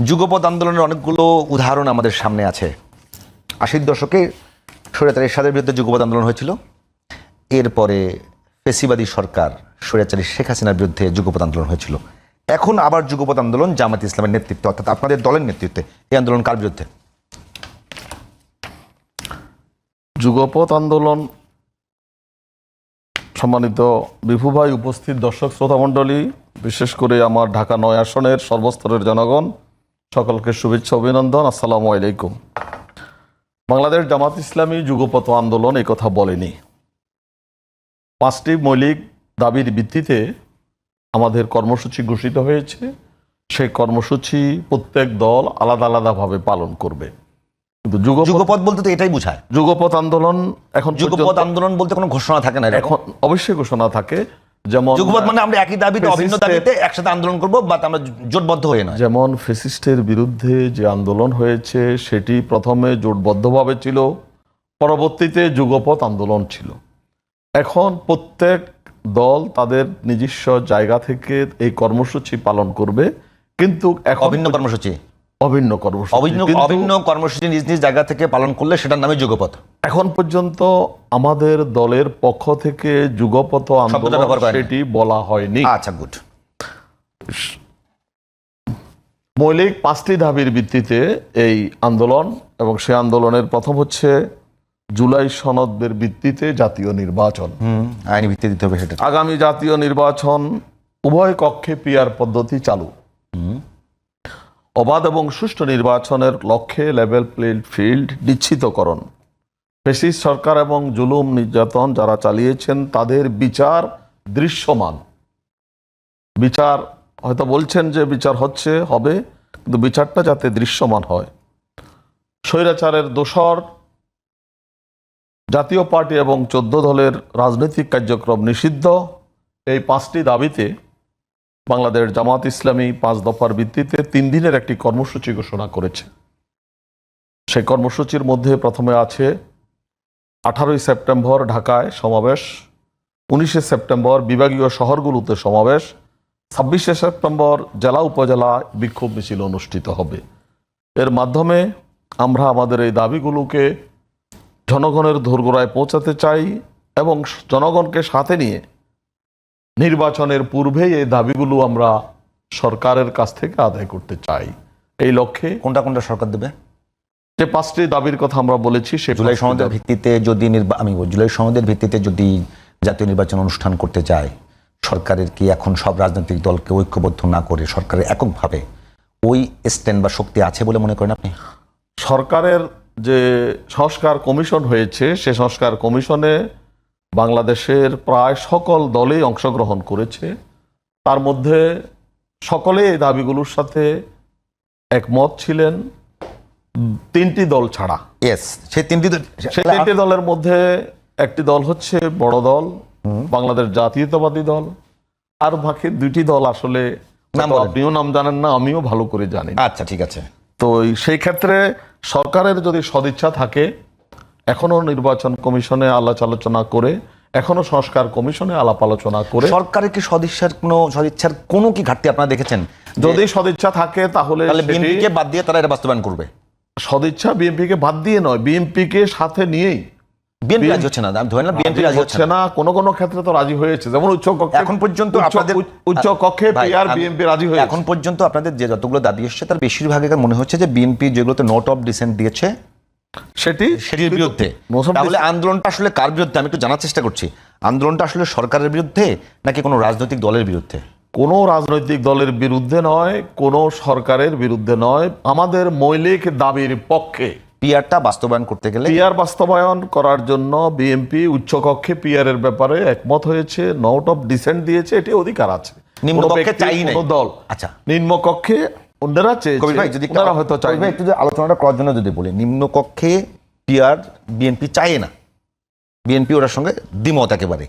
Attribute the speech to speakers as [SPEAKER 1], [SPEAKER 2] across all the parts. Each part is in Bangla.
[SPEAKER 1] যুগপৎ আন্দোলনের অনেকগুলো উদাহরণ আমাদের সামনে আছে। আশির দশকে স্বৈরাচারী এরশাদের বিরুদ্ধে যুগপৎ আন্দোলন হয়েছিল। এরপরে ফেসিবাদী সরকার স্বৈরাচারী শেখ হাসিনার বিরুদ্ধে যুগপৎ আন্দোলন হয়েছিল। এখন আবার যুগপৎ আন্দোলন জামাত ইসলামের নেতৃত্বে, অর্থাৎ আপনাদের দলের নেতৃত্বে। এই আন্দোলন কার বিরুদ্ধে?
[SPEAKER 2] যুগপথ আন্দোলন সম্মানিত বিভু ভাই, উপস্থিত দর্শক শ্রোতা মণ্ডলী বিশেষ করে আমার ঢাকা নয় আসনের সর্বস্তরের জনগণ সকলকে শুভেচ্ছা অভিনন্দন আসসালামু আলাইকুম। বাংলাদেশ জামাত ইসলামী যুগপথ আন্দোলন এই কথা বলেনি। পাঁচটি মৌলিক দাবির ভিত্তিতে আমাদের কর্মসূচি ঘোষিত হয়েছে। সেই কর্মসূচি প্রত্যেক দল আলাদা আলাদাভাবে পালন করবে। কিন্তু যুগপথ
[SPEAKER 1] যুগপথ বলতে তো এটাই বোঝায়।
[SPEAKER 2] যুগপথ আন্দোলন এখন
[SPEAKER 1] যুগপথ আন্দোলন বলতে কোনো ঘোষণা থাকে না
[SPEAKER 2] এখন অবশ্যই ঘোষণা থাকে। যেমন
[SPEAKER 1] যুগপথ মানে আমরা একই দাবিতে অভিন্ন দাবিতে একসাথে আন্দোলন করব বা আমরা জোটবদ্ধ হয়ে নয়।
[SPEAKER 2] যেমন ফেসিস্টের বিরুদ্ধে যে আন্দোলন হয়েছে সেটি প্রথমে জোটবদ্ধভাবে ছিল পরবর্তীতে যুগপথ আন্দোলন ছিল। এখন প্রত্যেক দল তাদের নিজস্ব জায়গা থেকে এই কর্মসূচি পালন করবে কিন্তু এখন
[SPEAKER 1] অভিন্ন কর্মসূচি।
[SPEAKER 2] অভিন্ন কর্মসূচি।
[SPEAKER 1] অভিন্ন অভিন্ন কর্মসূচি নিজ নিজ জায়গা থেকে পালন করলে সেটার নামে যুগপথ।
[SPEAKER 2] এখন পর্যন্ত আমাদের দলের পক্ষ থেকে যুগপথ আন্দোলন সেটি বলা হয়নি।
[SPEAKER 1] আচ্ছা গুড।
[SPEAKER 2] মৌলিক পাঁচটি দাবির ভিত্তিতে এই আন্দোলন এবং সে আন্দোলনের প্রথম হচ্ছে জুলাই সনদের ভিত্তিতে জাতীয় নির্বাচন।
[SPEAKER 1] আইনি ভিত্তি দিতে হবে সেটা।
[SPEAKER 2] আগামী জাতীয় নির্বাচন উভয় কক্ষে পিয়ার পদ্ধতি চালু। অবাধ এবং সুষ্ঠু নির্বাচনের লক্ষ্যে লেভেল প্লেড ফিল্ড নিশ্চিতকরণ। ফেসিস সরকার এবং জুলুম নির্যাতন যারা চালিয়েছেন, তাদের বিচার দৃশ্যমান। বিচার, হয়তো বলছেন যে বিচার হচ্ছে, হবে, কিন্তু বিচারটা যাতে দৃশ্যমান হয়। স্বৈরাচারের দোসর জাতীয় পার্টি এবং চোদ্দ দলের রাজনৈতিক কার্যক্রম নিষিদ্ধ। এই পাঁচটি দাবিতে বাংলাদেশ জামাত ইসলামী পাঁচ দফার ভিত্তিতে তিন দিনের একটি কর্মসূচি ঘোষণা করেছে। সেই কর্মসূচির মধ্যে প্রথমে আছে আঠারোই সেপ্টেম্বর ঢাকায় সমাবেশ, উনিশে সেপ্টেম্বর বিভাগীয় শহরগুলোতে সমাবেশ, ছাব্বিশে সেপ্টেম্বর জেলা উপজেলা বিক্ষোভ মিছিল অনুষ্ঠিত হবে। এর মাধ্যমে আমরা আমাদের এই দাবিগুলোকে জনগণের দোরগোড়ায় পৌঁছাতে চাই এবং জনগণকে সাথে নিয়ে নির্বাচনের পূর্বেই এই দাবিগুলো আমরা সরকারের কাছ থেকে আদায় করতে চাই। এই লক্ষ্যে
[SPEAKER 1] কোনটা কোনটা সরকার দেবে?
[SPEAKER 2] যে পাঁচটি দাবির কথা আমরা বলেছি সে
[SPEAKER 1] জুলাই সনদের ভিত্তিতে যদি আমি জুলাই সনদের ভিত্তিতে যদি জাতীয় নির্বাচন অনুষ্ঠান করতে চায় সরকারের কি এখন সব রাজনৈতিক দলকে ঐক্যবদ্ধ না করে সরকারের এককভাবে ওই স্ট্যান্ড বা শক্তি আছে বলে মনে করেন আপনি?
[SPEAKER 2] সরকারের যে সংস্কার কমিশন হয়েছে সে সংস্কার কমিশনে বাংলাদেশের প্রায় সকল দলেই অংশগ্রহণ করেছে। তার মধ্যে সকলে এই দাবিগুলোর সাথে একমত ছিলেন। তিনটি দল ছাড়া।
[SPEAKER 1] ইয়েস সেই তিনটি
[SPEAKER 2] সেই তিনটি দলের মধ্যে একটি দল হচ্ছে বড় দল বাংলাদেশ জাতীয়তাবাদী দল। আর বাকি দুইটি দল আসলে। আপনিও নাম জানেন না আমিও ভালো করে জানি।
[SPEAKER 1] আচ্ছা ঠিক আছে।
[SPEAKER 2] তো সেই ক্ষেত্রে সরকারের যদি সদিচ্ছা থাকে এখনও নির্বাচন কমিশনে আলাপ আলোচনা করে এখনও সংস্কার কমিশনে আলাপ আলোচনা করে।
[SPEAKER 1] সরকারের কি সদিচ্ছার কোনো সদিচ্ছার কোনো কি ঘাটতি আপনারা দেখেছেন?
[SPEAKER 2] যদি সদিচ্ছা থাকে তাহলে
[SPEAKER 1] বিএনপিকে বাদ দিয়ে তারা এটা বাস্তবায়ন করবে।
[SPEAKER 2] সদিচ্ছা বিএনপিকে বাদ দিয়ে নয় বিএনপিকে সাথে নিয়েই।
[SPEAKER 1] বিএনপি রাজি হচ্ছে না আমি ধরে না বিএনপি রাজি হচ্ছে না।
[SPEAKER 2] কোনো কোনো ক্ষেত্রে তো রাজি হয়েছে। যেমন উচ্চ কক্ষে
[SPEAKER 1] এখন পর্যন্ত আপনাদের
[SPEAKER 2] উচ্চ- কক্ষে পিআর বিএনপি রাজি হয়েছে।
[SPEAKER 1] এখন পর্যন্ত আপনাদের যে যতগুলো দাবি এসছে তার বেশিরভাগ এখানে মনে হচ্ছে যে বিএনপি যেগুলোতে নোট অফ ডিসেন্ট দিয়েছে
[SPEAKER 2] সেটি
[SPEAKER 1] সেটির বিরুদ্ধে। তাহলে আন্দোলনটা আসলে কার বিরুদ্ধে? আমি একটু জানার চেষ্টা করছি। আন্দোলনটা আসলে সরকারের বিরুদ্ধে নাকি কোনো রাজনৈতিক দলের বিরুদ্ধে?
[SPEAKER 2] কোনো রাজনৈতিক দলের বিরুদ্ধে নয় কোনো সরকারের বিরুদ্ধে নয়। আমাদের মৌলিক দাবির পক্ষে
[SPEAKER 1] পিআরটা বাস্তবায়ন করতে গেলে
[SPEAKER 2] পিআর বাস্তবায়ন করার জন্য বিএনপি উচ্চকক্ষে পিআর এর ব্যাপারে একমত হয়েছে নোট অফ ডিসেন্ট দিয়েছে এটি অধিকার আছে।
[SPEAKER 1] নিম্নকক্ষে চাই।
[SPEAKER 2] কোনো দল
[SPEAKER 1] আচ্ছা।
[SPEAKER 2] নিম্নকক্ষে
[SPEAKER 1] ভাই যদি একটু-
[SPEAKER 2] ওনারা হয়তো চাই
[SPEAKER 1] একটু যদি আলোচনাটা করার জন্য যদি বলি নিম্নকক্ষে পিআর বিএনপি চায় না। বিএনপি ওটার সঙ্গে দ্বিমত একেবারে।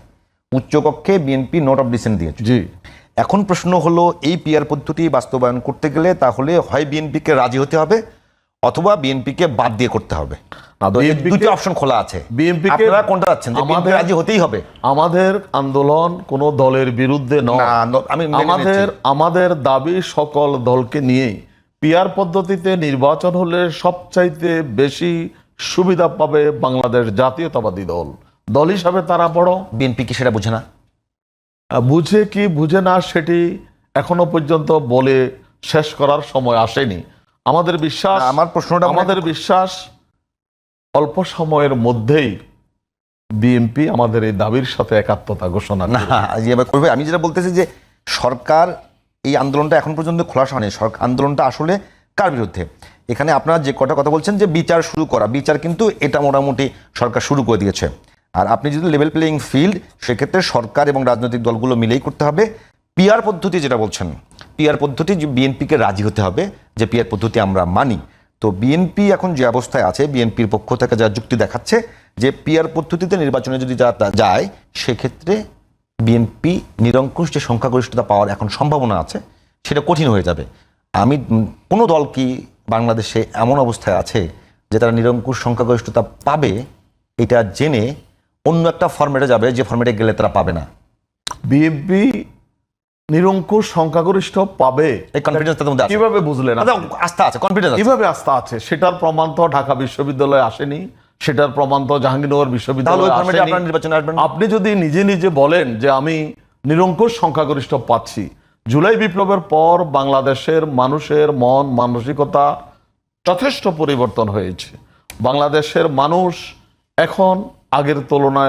[SPEAKER 1] উচ্চকক্ষে বিএনপি নোট অফ ডিসেন্ট দিয়েছে।
[SPEAKER 2] জি।
[SPEAKER 1] এখন প্রশ্ন হলো এই পিআর পদ্ধতি বাস্তবায়ন করতে গেলে তাহলে হয় বিএনপিকে রাজি হতে হবে অথবা বিএনপিকে বাদ দিয়ে করতে হবে। দুটি অপশন খোলা আছে।
[SPEAKER 2] BNP কে-
[SPEAKER 1] আপনারা কোনটা যাচ্ছেন
[SPEAKER 2] আমাদের-
[SPEAKER 1] রাজি হতেই হবে?
[SPEAKER 2] আমাদের আন্দোলন কোনো দলের বিরুদ্ধে নয়।
[SPEAKER 1] আমি
[SPEAKER 2] আমাদের আমাদের দাবি সকল দলকে নিয়েই। পিয়ার পদ্ধতিতে নির্বাচন হলে সবচাইতে বেশি সুবিধা পাবে বাংলাদেশ জাতীয়তাবাদী দল। দল হিসাবে তারা বড়।
[SPEAKER 1] বিএনপি কি সেটা বুঝে না?
[SPEAKER 2] বুঝে কি বুঝে না সেটি এখনও পর্যন্ত বলে শেষ করার সময় আসেনি। আমাদের বিশ্বাস
[SPEAKER 1] আমার প্রশ্নটা
[SPEAKER 2] আমাদের বিশ্বাস অল্প সময়ের মধ্যেই বিএনপি আমাদের এই দাবির সাথে একাত্মতা ঘোষণা
[SPEAKER 1] না
[SPEAKER 2] করবে।
[SPEAKER 1] আমি যেটা বলতেছি যে সরকার এই আন্দোলনটা এখন পর্যন্ত খোলাসা হয়নি। সরকার আন্দোলনটা আসলে কার বিরুদ্ধে? এখানে আপনারা যে কটা কথা বলছেন যে বিচার শুরু করা বিচার কিন্তু এটা মোটামুটি সরকার শুরু করে দিয়েছে। আর আপনি যদি লেভেল প্লেয়িং ফিল্ড সেক্ষেত্রে সরকার এবং রাজনৈতিক দলগুলো মিলেই করতে হবে। পিয়ার পদ্ধতি যেটা বলছেন পিয়ার পদ্ধতি বিএনপিকে রাজি হতে হবে, যে পিয়ার পদ্ধতি আমরা মানি। তো বিএনপি এখন যে অবস্থায় আছে বিএনপির পক্ষ থেকে যা যুক্তি দেখাচ্ছে, যে পিয়ার পদ্ধতিতে নির্বাচনে যদি যা যায়, সেক্ষেত্রে বিএনপি নিরঙ্কুশ যে সংখ্যাগরিষ্ঠতা পাওয়ার এখন সম্ভাবনা আছে, সেটা কঠিন হয়ে যাবে। আমি কোনো দল কি বাংলাদেশে এমন অবস্থায় আছে, যে তারা নিরঙ্কুশ সংখ্যাগরিষ্ঠতা পাবে, এটা জেনে অন্য একটা ফর্মেটে যাবে, যে ফর্মেটে গেলে তারা পাবে না।
[SPEAKER 2] বিএনপি নিরঙ্কুশ সংখ্যাগরিষ্ঠ পাবে?
[SPEAKER 1] এই কনফিডেন্স তাদের মধ্যে আছে।
[SPEAKER 2] কীভাবে বুঝলেন
[SPEAKER 1] আস্থা আছে কনফিডেন্স
[SPEAKER 2] কীভাবে আস্থা আছে? সেটার প্রমাণ তো ঢাকা বিশ্ববিদ্যালয়ে আসেনি। সেটার প্রমাণ তো জাহাঙ্গীরনগর বিশ্ববিদ্যালয়ে? আপনি যদি নিজে নিজে বলেন যে আমি নিরঙ্কুশ সংখ্যাগরিষ্ঠ পাচ্ছি জুলাই বিপ্লবের পর বাংলাদেশের মানুষের মন মানসিকতা যথেষ্ট পরিবর্তন হয়েছে। বাংলাদেশের মানুষ এখন আগের তুলনায়